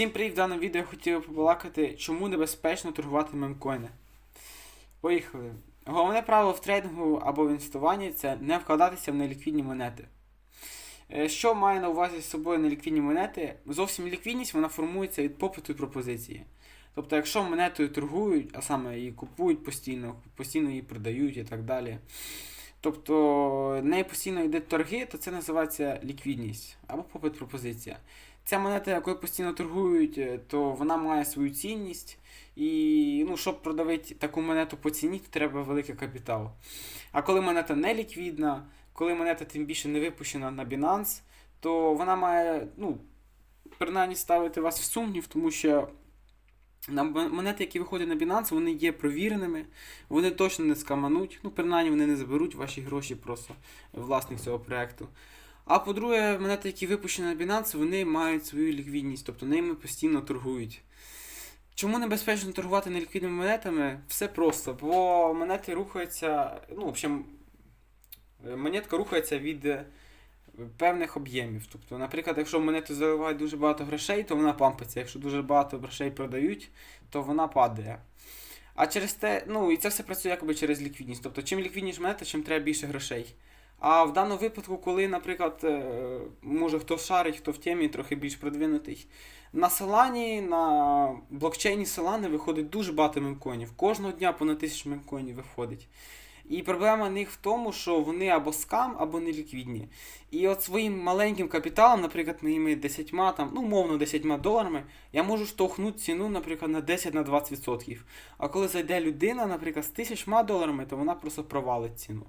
Всім привіт! В даному відео я хотів побалакати, чому небезпечно торгувати мемкоїни. Поїхали. Головне правило в трейдингу або в інвестуванні це не вкладатися в неліквідні монети. Е, Що має на увазі з собою неліквідні монети? Зовсім ліквідність вона формується від попиту і пропозиції. Тобто, якщо монетою торгують, а саме її купують постійно, постійно її продають і так далі. Тобто неї постійно йде торги, то це називається ліквідність або попит пропозиція. Ця монета, якою постійно торгують, е, то вона має свою цінність. І ну, щоб продавити таку монету по ціні, то треба великий капітал. А коли монета не ліквідна, коли монета тим більше не випущена на Binance, то вона має, ну, принаймні ставити вас в сумнів, тому що монети, які виходять на Binance, вони є провіреними, вони точно не скамануть, ну, принаймні вони не заберуть ваші гроші просто власник цього проекту. А по-друге, монети, які випущені на Binance, вони мають свою ліквідність, тобто ними постійно торгують. Чому небезпечно торгувати неліквідними монетами? Все просто, бо монети рухаються, ну, в общем, монетка рухається від е, певних об'ємів. Тобто, наприклад, якщо в монету заливають дуже багато грошей, то вона пампиться. Якщо дуже багато грошей продають, то вона падає. А через те, ну і це все працює якби через ліквідність. Тобто, чим ліквідніша монета, чим треба більше грошей. А в даному випадку, коли, наприклад, е, може хто шарить, хто в темі трохи більш продвинутий, на Solana, на блокчейні Solana виходить дуже багато мемкоїнів. Кожного дня понад тисячу мемкоїнів виходить. І проблема в них в тому, що вони або скам, або неліквідні. І от своїм маленьким капіталом, наприклад, моїми 10, там, ну, мовно 10 доларами, я можу штовхнути ціну, наприклад, на 10-20%. А коли зайде людина, наприклад, з 1000 доларами, то вона просто провалить ціну.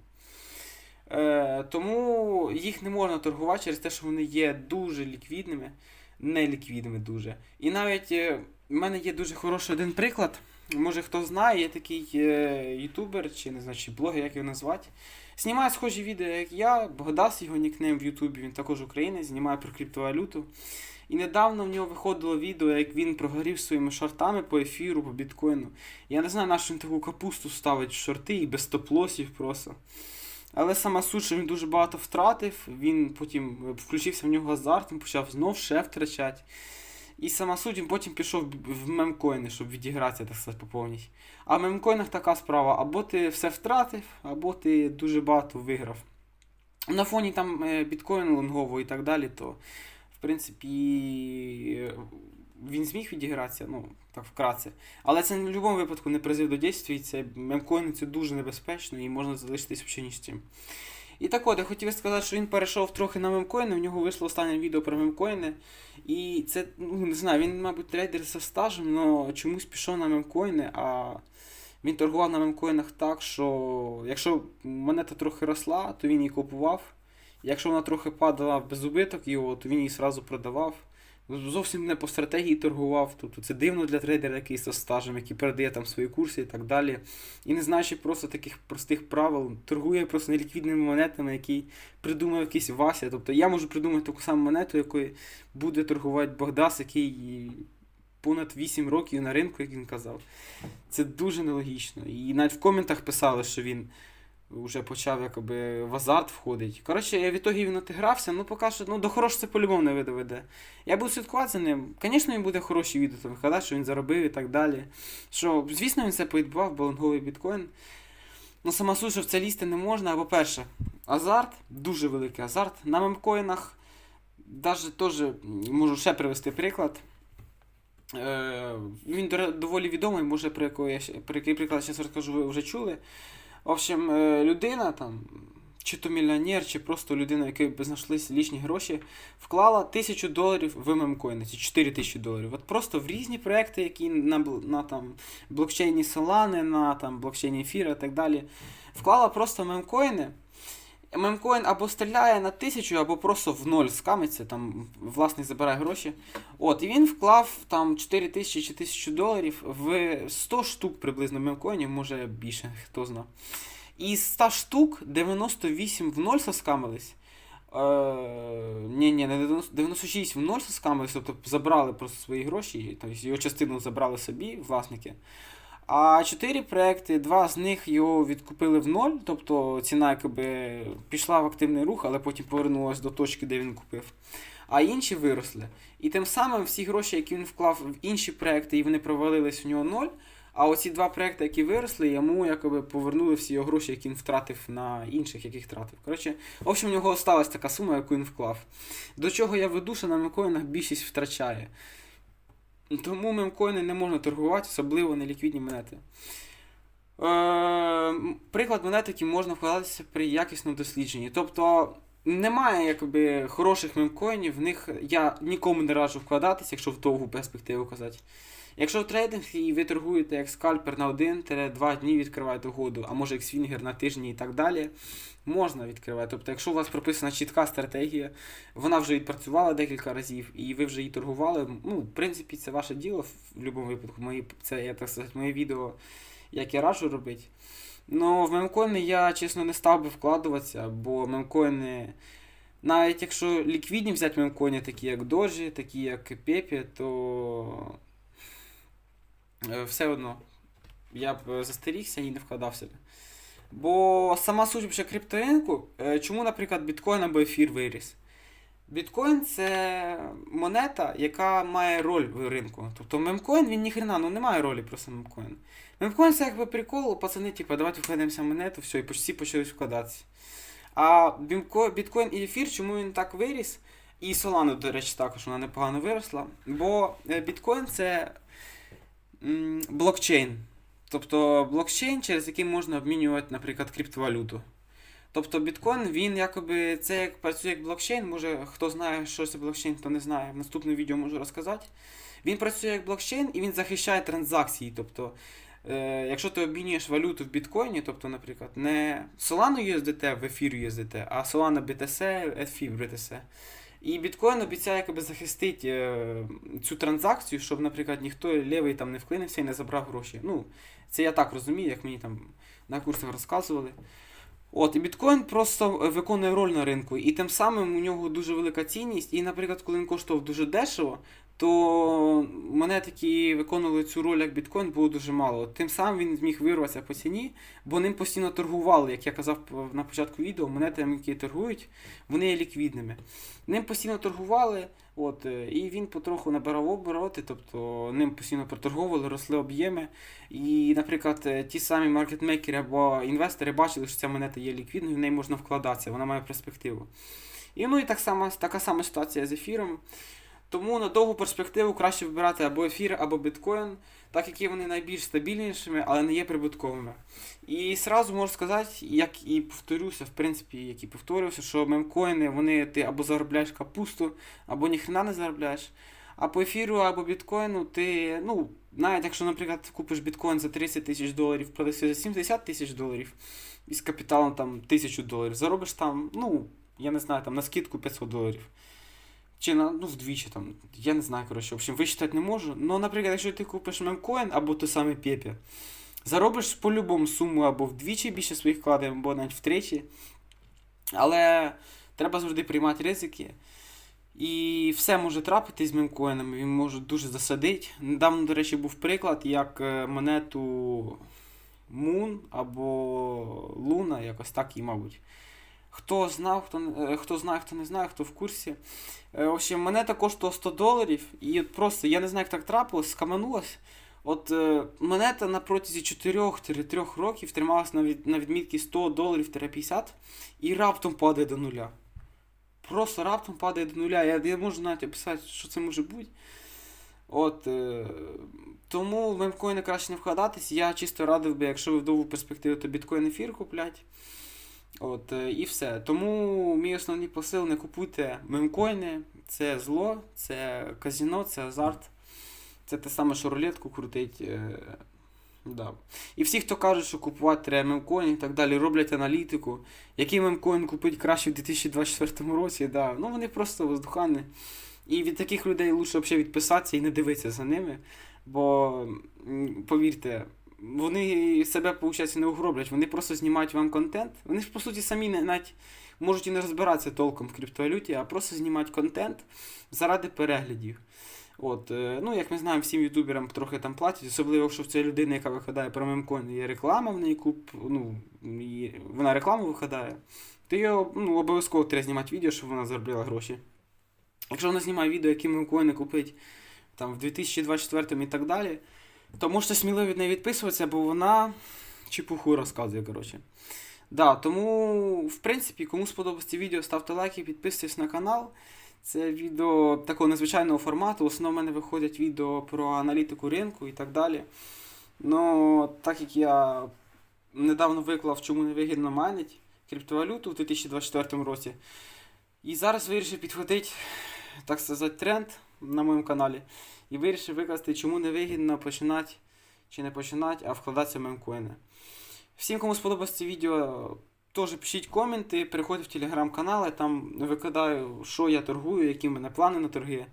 Е, тому їх не можна торгувати через те, що вони є дуже ліквідними, неліквідними дуже. І навіть е, в мене є дуже хороший один приклад. Може хто знає, є такий е, ютубер чи не знаю, чи блогер, як його назвати. Знімає схожі відео, як я, Богдас його нікнейм в Ютубі, він також українець, знімає про криптовалюту. І недавно в нього виходило відео, як він прогорів своїми шортами по ефіру, по біткоїну. Я не знаю, на що він таку капусту ставить в шорти і без стоп-лосів просто. Але сама суть, що він дуже багато втратив, він потім е, включився в нього азарт, він почав знов ще втрачати. І сама суть, він потім пішов в мемкоїни, щоб відігратися, так сказати, по. А в мемкоїнах така справа: або ти все втратив, або ти дуже багато виграв. На фоні там е, біткоїну лонгового і так далі, то в принципі е, він зміг відігратися, ну, так вкратце. Але це в будь-якому випадку не призив до дійства, і це мемкоїни це дуже небезпечно і можна залишитись взагалі ні з чим. І так от, я хотів сказати, що він перейшов трохи на мемкоїни, в нього вийшло останнє відео про мемкоїни. І це, ну не знаю, він, мабуть, трейдер зі стажем, але чомусь пішов на мемкоїни, а він торгував на мемкоїнах так, що якщо монета трохи росла, то він її купував. Якщо вона трохи падала без убиток його, то він її одразу продавав. Зовсім не по стратегії торгував. Тобто це дивно для трейдера якийсь зі стажем, який передає там свої курси і так далі. І не знаючи просто таких простих правил, торгує просто неліквідними монетами, які придумав якийсь Вася. Тобто я можу придумати таку саму монету, якою буде торгувати Богдас, який понад 8 років на ринку, як він казав. Це дуже нелогічно. І навіть в коментах писали, що він вже почав якоби в азарт входить. Коротше, я в ітогі він отигрався, ну поки що ну, до хорошого це по-любому не доведе. Я буду слідкувати за ним. Звісно, він буде хороші відео там що він заробив і так далі. Що, звісно, він це поїдбав, баланговий біткоін. Ну, сама суть, що в це лізти не можна. Або перше, азарт, дуже великий азарт. На мемкоїнах, навіть теж можу ще привести приклад. Е, він доволі відомий, може про якого я ще- про який приклад зараз розкажу, ви вже чули. В общем, е, людина там, чи то мільйонер, чи просто людина, яка б знайшлися лічні гроші, вклала тисячу доларів в мемкоїни, чи 4 тисячі доларів. От просто в різні проекти, які на, на там, блокчейні Solana, на там, блокчейні Ефіра і так далі. Вклала просто мемкоїни. Мемкоін або стріляє на тисячу, або просто в ноль скамиться, там власник забирає гроші. От, і він вклав там 4 тисячі чи 1000 доларів в 100 штук приблизно мемкоїнів, може більше, хто зна. І з 100 штук 98 в ноль соскамились. Е, ні, ні, не 90 96 в ноль соскамились, тобто забрали просто свої гроші, тобто його частину забрали собі, власники. А чотири проекти, два з них його відкупили в ноль, тобто ціна якби пішла в активний рух, але потім повернулася до точки, де він купив. а інші виросли. І тим самим всі гроші, які він вклав в інші проекти, і вони провалились у нього ноль. А оці два проекти, які виросли, йому якоби повернули всі його гроші, які він втратив на інших, яких втратив. Коротше, в общем, у нього осталась така сума, яку він вклав. До чого я веду, що на мемкоїнах більшість втрачає. Тому мемкоїни не можна торгувати, особливо неліквідні монети. Е, приклад монет, які можна вкладатися при якісному дослідженні. Тобто немає якби, хороших мемкоїнів, в них я нікому не раджу вкладатися, якщо в довгу перспективу казати. Якщо в трейдинг і ви торгуєте як скальпер на 1-2 дні відкриваєте угоду, а може як свінгер на тижні і так далі, можна відкривати. Тобто, якщо у вас прописана чітка стратегія, вона вже відпрацювала декілька разів, і ви вже її торгували, ну, в принципі, це ваше діло в будь-якому випадку. Мої, це я так сказати, моє відео, як я раджу робити. Ну, в мемкоїни я, чесно, не став би вкладуватися, бо мемкоїни. Навіть якщо ліквідні взяти мемкоїни, такі як Дожі, такі як Пепі, то все одно я б е, застерігся і не вкладав себе. Бо сама суть вже крипторинку, е, чому, наприклад, біткоін або ефір виріс? Біткоін це монета, яка має роль в ринку. Тобто мемкоін він ніхрена ну, не має ролі просто мемкоін. Мемкоін це якби прикол, пацани, типу, давайте вкладемося в монету, все, і всі почали вкладатися. А біткоін і ефір, чому він так виріс? І Solana, до речі, також вона непогано виросла. Бо біткоін це блокчейн. Тобто блокчейн, через який можна обмінювати, наприклад, криптовалюту. Тобто біткоін, він якоби це як працює як блокчейн. Може, хто знає, що це блокчейн, хто не знає. В наступному відео можу розказати. Він працює як блокчейн і він захищає транзакції. Тобто, е, якщо ти обмінюєш валюту в біткоїні, тобто, наприклад, не Solana USDT в ефір USDT, а Solana BTC, ETH BTC. І біткоін обіцяє якби захистити е, цю транзакцію, щоб, наприклад, ніхто лівий там не вклинився і не забрав гроші. Ну, це я так розумію, як мені там на курсах розказували. От, і біткоін просто виконує роль на ринку, і тим самим у нього дуже велика цінність. І, наприклад, коли він коштував дуже дешево, то монет, які виконували цю роль як біткоін, було дуже мало. Тим самим він зміг вирватися по ціні, бо ним постійно торгували, як я казав на початку відео, монети, які торгують, вони є ліквідними. Ним постійно торгували, от, е, і він потроху набирав обороти, тобто ним постійно проторговували, росли об'єми. І, наприклад, е, ті самі маркетмейкери або інвестори бачили, що ця монета є ліквідною, в неї можна вкладатися, вона має перспективу. І ну і так само, така сама ситуація з ефіром. Тому на довгу перспективу краще вибирати або ефір, або біткоін, так як вони найбільш стабільнішими, але не є прибутковими. І сразу можу сказати, як і повторюся, в принципі, як і повторювався, що мемкоїни, вони ти або заробляєш капусту, або ніхрена не заробляєш. А по ефіру або біткоїну ти, ну, навіть якщо, наприклад, купиш біткоін за 30 тисяч доларів, продаси за 70 тисяч доларів із капіталом там 1000 доларів, заробиш там, ну, я не знаю, там на скидку 500 доларів. Чи на, ну, вдвічі там. Я не знаю, коротше, в общем, вичитати не можу. Ну, наприклад, якщо ти купиш мемкоін або той самий Пепі, заробиш по-любому суму або вдвічі більше своїх вкладів, або навіть втричі. Але треба завжди приймати ризики. І все може трапити з мемкоїнами, він може дуже засадити. Недавно, до речі, був приклад, як е, монету Moon або Луна, якось так і, мабуть. Хто знав, хто е, хто знає, хто не знає, хто в курсі. Е, в общем, монета коштувала 100 доларів, і просто, я не знаю, як так трапилось, скаманулась. От е, монета на протязі 4-3 років трималась на від, на відмітці 100 доларів 50 і раптом падає до нуля. Просто раптом падає до нуля. Я я можу навіть описати, що це може бути. От, е, Тому в мемкоїни краще не вкладатись. Я чисто радив би, якщо ви в довгу перспективу, то біткоін ефір куплять. От, е, І все. Тому мій основний посил не купуйте мемкоїни, це зло, це казіно, це азарт. Це те саме, що рулетку крутить. Е, да. І всі, хто кажуть, що купувати треба мемкоін і так далі, роблять аналітику, який мемкоін купити краще в 2024 році, да. ну вони просто воздухани. І від таких людей краще взагалі відписатися і не дивитися за ними. Бо, повірте, вони себе, виходить, не угроблять, вони просто знімають вам контент. Вони ж, по суті, самі не, навіть можуть і не розбиратися толком в криптовалюті, а просто знімають контент заради переглядів. От, е, ну, Як ми знаємо, всім ютуберам трохи там платять, особливо, якщо в цій людини, яка викладає про мемкоін, є реклама в неї куп, ну, вона рекламу викладає, то його ну, обов'язково треба знімати відео, щоб вона заробляла гроші. Якщо вона знімає відео, які мемкоїни купить там в 2024 і так далі, то можете сміливо від неї відписуватися, бо вона чепуху розказує, коротше. Да, тому, в принципі, кому сподобалось відео, ставте лайки, підписуйтесь на канал. Це відео такого незвичайного формату. В основному в мене виходять відео про аналітику ринку і так далі. Ну, так як я недавно виклав, чому не вигідно майнить криптовалюту в 2024 році. І зараз вирішив підхватити, так сказати, тренд на моєму каналі. І вирішив викласти, чому не вигідно починати чи не починати, а вкладатися в мемкоїни. Всім, кому сподобалось це відео, теж пишіть коменти, переходьте в телеграм-канал, я там викладаю, що я торгую, які в мене плани на торги.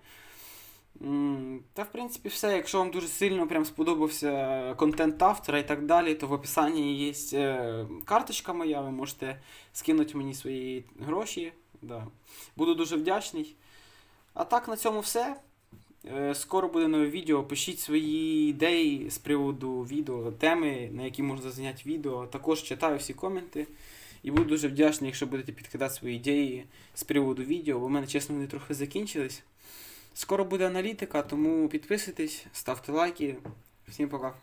Та, в принципі, все. Якщо вам дуже сильно прям сподобався контент автора і так далі, то в описанні є е, карточка моя, ви можете скинути мені свої гроші. Да. Буду дуже вдячний. А так, на цьому все. Е, Скоро буде нове відео. Пишіть свої ідеї з приводу відео, теми, на які можна зайняти відео. Також читаю всі коменти. І буду дуже вдячний, якщо будете підкидати свої ідеї з приводу відео, бо в мене, чесно, вони трохи закінчились. Скоро буде аналітика, тому підписуйтесь, ставте лайки. Всім пока.